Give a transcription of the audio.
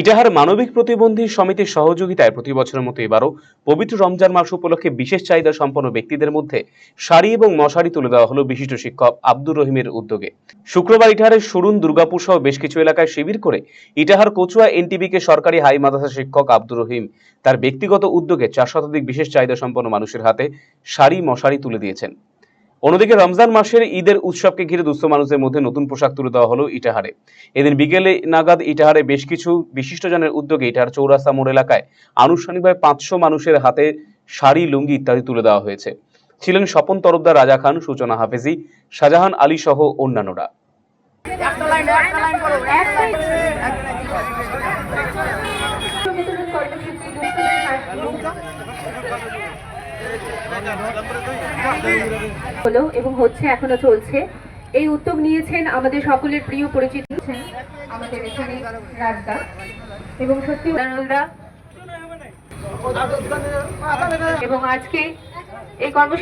ইটাহার মানবিক প্রতিবন্ধী সমিতির সহযোগিতায় প্রতি বছরের মতো এবারও পবিত্র রমজান মাস উপলক্ষে বিশেষ চাহিদা সম্পন্ন ব্যক্তিদের মধ্যে শাড়ি এবং মশারি তুলে দেওয়া হলো বিশিষ্ট শিক্ষক আব্দুর রহিমের উদ্যোগে। শুক্রবার ইটাহারের সুরুন, দুর্গাপুর সহ বেশ কিছু এলাকায় শিবির করে ইটাহার কচুয়া এনটিবিকে সরকারি হাই মাদ্রাসা শিক্ষক আব্দুর রহিম তার ব্যক্তিগত উদ্যোগে চার শতাধিক বিশেষ চাহিদা সম্পন্ন মানুষের হাতে শাড়ি, মশারি তুলে দিয়েছেন। অন্যদিকে রমজান মাসের ঈদের উৎসবকে ঘিরে দুস্থ মানুষের মধ্যে নতুন পোশাক তুলে দেওয়া হলো ইটাহারে। এদিন বিকেলে নাগাদ ইটাহারে বেশ কিছু বিশিষ্টজনের উদ্যোগে ইটাহার চৌরাস্তা মোড় এলাকায় আনুষ্ঠানিকভাবে পাঁচশো মানুষের হাতে শাড়ি, লুঙ্গি ইত্যাদি তুলে দেওয়া হয়েছে। ছিলেন স্বপন তরফদার রাজা খান, সূচনা হাফেজি, শাহজাহান আলী সহ অন্যান্যরা। হলো এবং হচ্ছে, এখনও চলছে। এই উদ্যোগ নিয়েছেন আমাদের সকলের প্রিয় পরিচিত আমাদের এবং সত্যি এবং আজকে এই কর্মসূচি